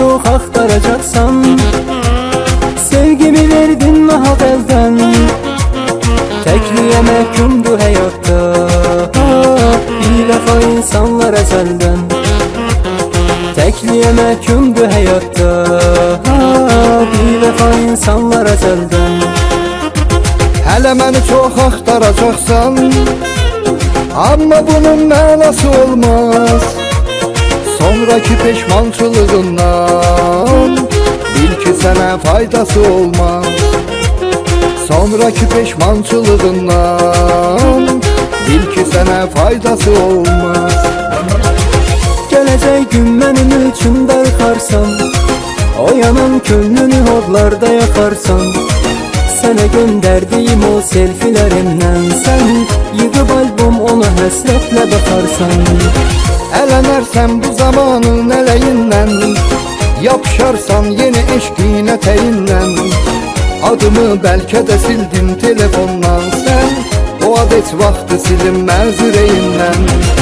çok aktaracaksan Sevgimi verdin mahal elden? Tekliğe mehkumdu hayatta Bir vefa insanlar ezelden. Tekliğe mehkumdu hayatta Bir vefa insanlar ezelden. Hələ məni çox axtaracaqsan Amma bunun mənası olmaz Sonraki peşmançılığından Bil ki sənə faydası olmaz. Sonraki peşmançılığından Bil ki sənə faydası olmaz. Gelecek gün benim için darkarsan O yanan könlünü hodlarda yakarsan Sana gönderdiğim o selfilerimden Sen yığıp albüm ona həsrətlə bakarsan. Ələnərsən bu zamanın ələyindən Yapışarsan yeni eşqin ətəyindən Adımı bəlkə də sildin telefondan. Sən o ad heç vaxtı silinməz ürəyindən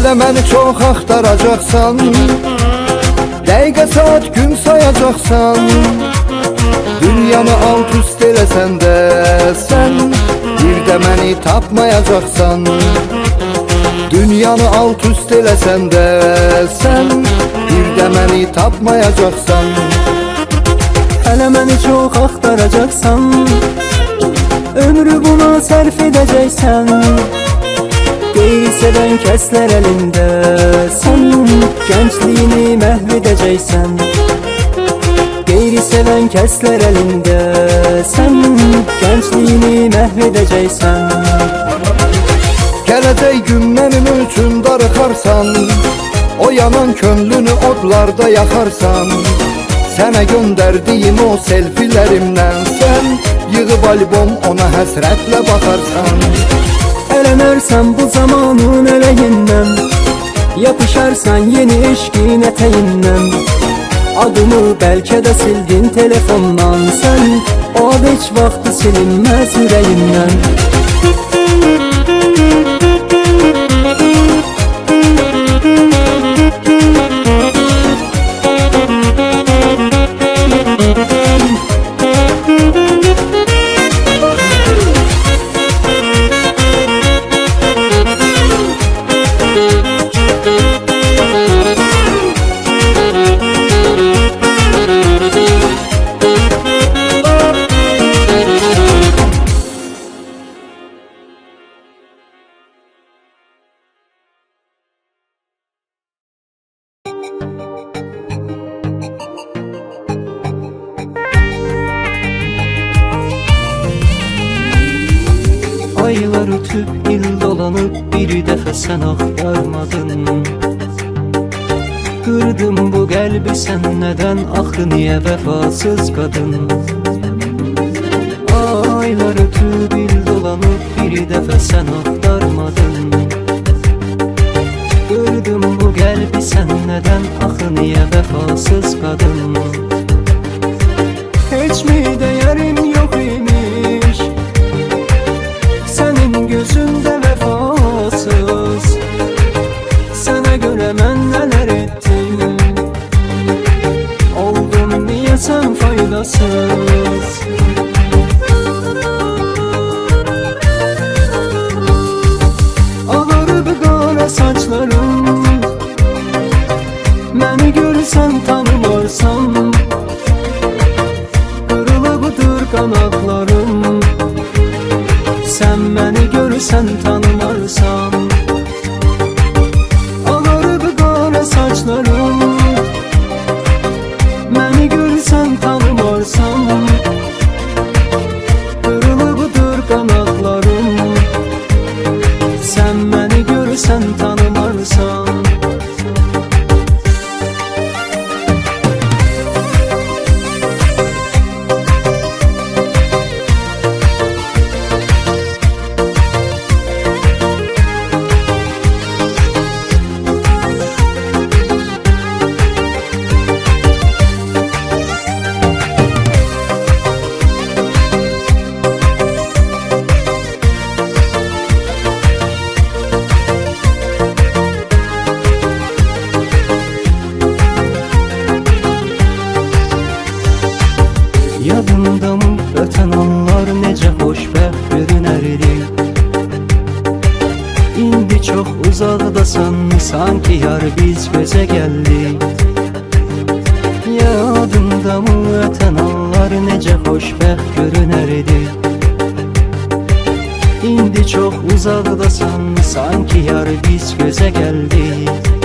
Hələ məni çox axtaracaqsan. Dəqiqə saat gün sayacaqsan. Dünyanı alt üst eləsən də sən Bir də məni tapmayacaqsan. Dünyanı alt üst eləsən də sən Bir də məni tapmayacaqsan. Hələ məni çox axtaracaqsan. Ömrü buna sərf edəcəksən Kəslər əlində Sən gəncliyini məhv edəcəksən Qeyri sevən kəslər əlində Sən gəncliyini məhv edəcəksən Gələcək gün mənim üçün darıxarsan O yanan könlünü odlarda yaxarsan Sənə göndərdiyim o selfilərimdən Sən yığıb albom ona həsrətlə baxarsan Ələnərsən bu zamanın ələyindən Yapışarsan yeni eşqin ətəyindən Adımı bəlkə də sildin telefondan Sən o ad heç vaxtı silinməz Aylar ötüp il dolanıp bir defa sen aktarmadın Kırdım bu kalbi sen neden ah niye vefasız kadın? Aylar ötüp il dolanıp bir defa sen aktarmadın vefasız kadın Hiç mi değerim yok imiş? Senin gözünde vefasız. Sana göre ben neler ettim? Oldum niye sen faydasız. Ağarıp kara saçlarım Görsen tanımarsan Kırılıbıdır kanatlarım. Sen beni görürsen tanımarsan Ötən anlar necə xoşbəxt görünərdi İndi çox uzaqdasan, sanki yar biz gözə gəldik Yadındamı ötən anlar necə xoşbəxt görünərdi İndi çox uzaqdasan, sanki yar biz gözə gəldik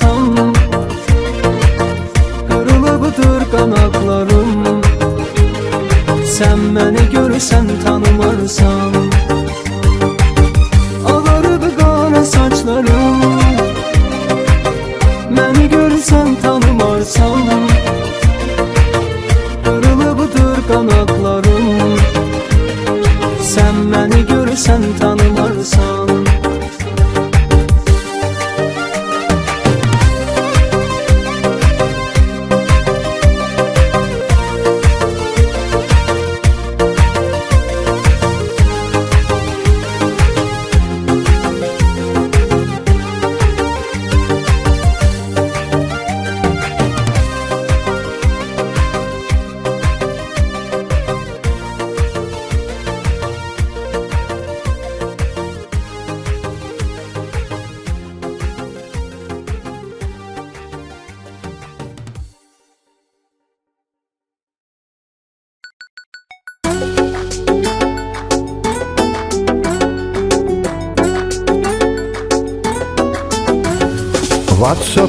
tanımarsan Qırılıbdır qanaqlarım Sən məni görsən tanımarsan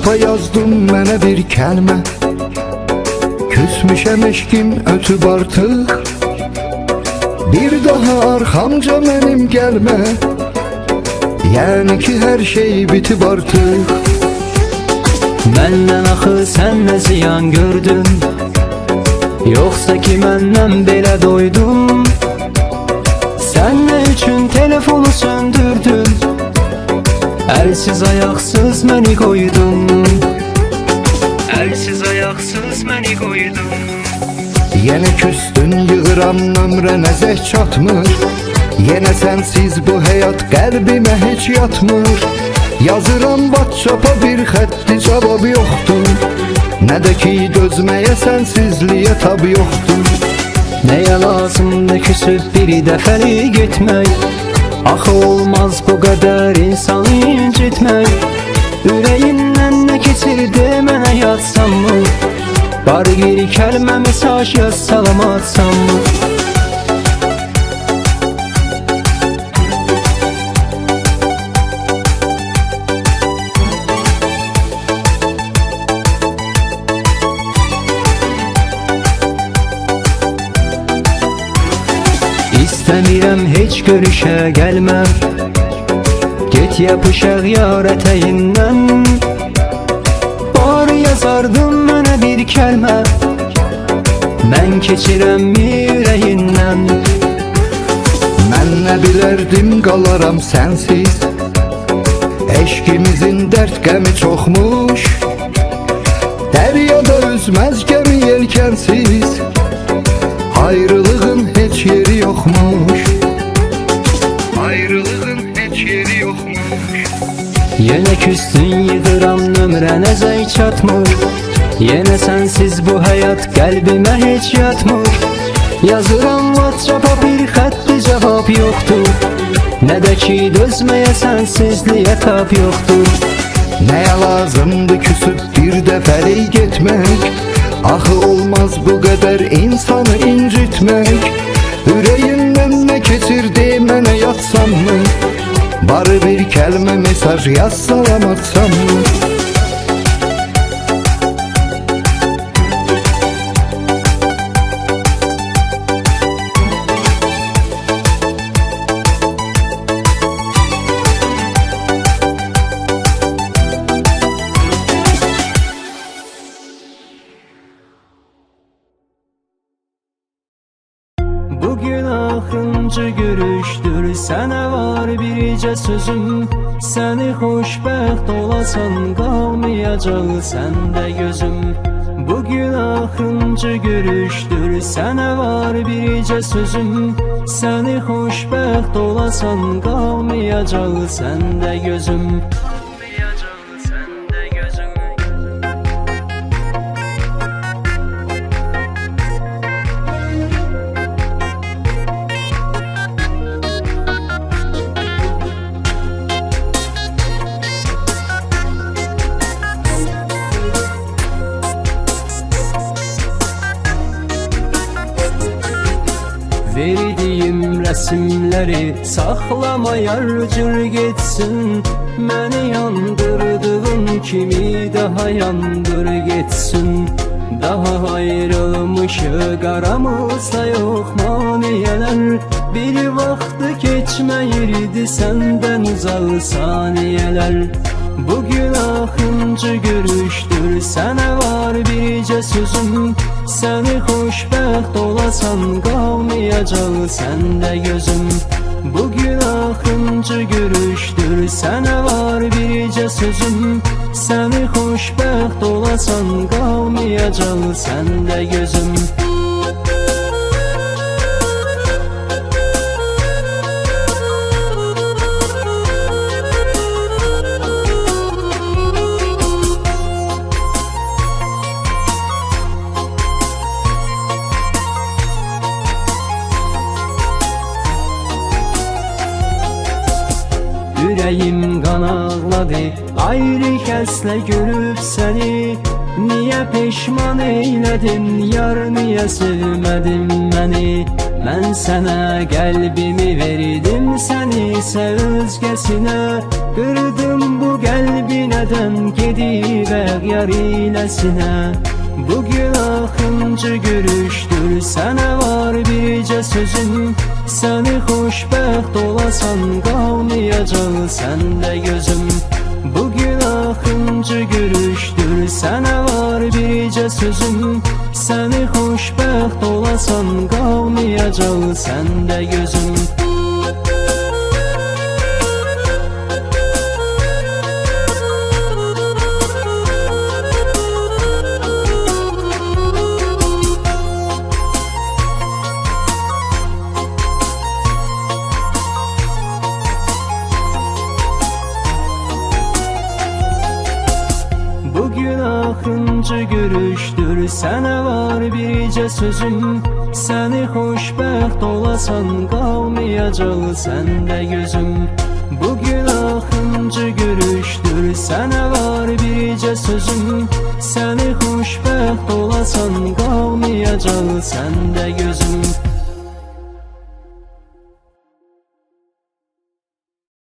Whatsapp'a yazdım mənə bir kəlmə Küsmüşəm eşkim ötüb artıq Bir daha arxamca mənim gəlmə Yəni ki hər şey bitib artıq Məndən axı sən nə ziyan gördün. Yoxsa ki məndən belə doydun. Sən nə üçün telefonu söndürdün Əlsiz ayaqsız məni qoydun Əlsiz ayaqsız məni qoydun Yenə küstün yığıram nömrə nəzək çatmır. Yenə sənsiz bu həyat qəlbimə heç yatmır. Yazıram WhatsApp-a bir xətti cavab yoxdur. Nə də ki dözməyə sənsizliyə tab yoxdur. Nəyə lazımdır küsüb bir dəfəlik getmək Axı olmaz bu qədər insanı incitmək Ürəyindən nə keçirdi mənə yazsam mı? Bari bir kəlmə mesaj yaz salamatsan mı İstəmirəm heç görüşə gəlmə Get yapışaq yar ətəyindən Bari yazardın mənə bir kəlmə Mən keçirəm ürəyindən Mən nə bilərdim qalaram sənsiz Eşkimizin dərd qəmi çoxmuş Dəryada üzməz gəmi yelkənsiz Ayrılığın heç yeri yoxmuş Ayrılığın heç yeri yoxmuş Yenə küstün yığıram nömrə nəzək çatmır Yenə sənsiz bu həyat qəlbimə heç yatmır Yazıram WhatsApp-a bir xətti cavab yoxdur Nə də ki dözməyə sənsizliyə tab yoxdur Nəyə lazımdı küsüb bir dəfəlik getmək Axı olmaz bu qədər insanı incitmək Ürəyindən nə keçirdi mənə yatsanmı Barı bir kəlmə mesaj yaz salamatsanmı Axırıncı görüşdür Sənə var bircə sözüm. Səni xoşbəxt olasan qalmayacaq səndə gözüm. Bugün axırıncı görüşdür Sənə var bircə sözüm. Səni xoşbəxt olasan qalmayacaq səndə gözüm Verdiğim resimleri saklama yarcır geçsin. Beni yandırdığın kimi daha yandır geçsin. Daha ayrılmışı aramızda yok maniyeler. Bir vakti geçmeyirdi senden uzak saniyeler. Bugün axıncı görüşdür Sənə var bircə sözüm Səni xoşbəxt olasan qalmayacaq səndə gözüm Bugün axıncı görüşdür Sənə var bircə sözüm. Səni xoşbəxt olasan qalmayacaq səndə gözüm kəslə görüb səni Niyə peşman eylədin Yar niyə sevmədin məni Mən sənə qəlbimi verdim Səni isə özgəsinə Qırdım bu qəlbi nədən Gedib əğyar iləsinə Bugün axıncı görüşdür Sənə var bircə sözüm Səni xoşbəxt olasan qalmayacaq səndə gözüm axıncı görüşdür Sənə var bircə sözüm. Səni xoşbəxt olasan qalmayacaq səndə gözüm axıncı görüşdür Sənə var bircə sözüm. Səni xoşbəxt olasan qalmayacaq səndə gözüm. Bugün axıncı görüşdür Sənə var bircə sözüm. Səni xoşbəxt olasan qalmayacaq səndə gözüm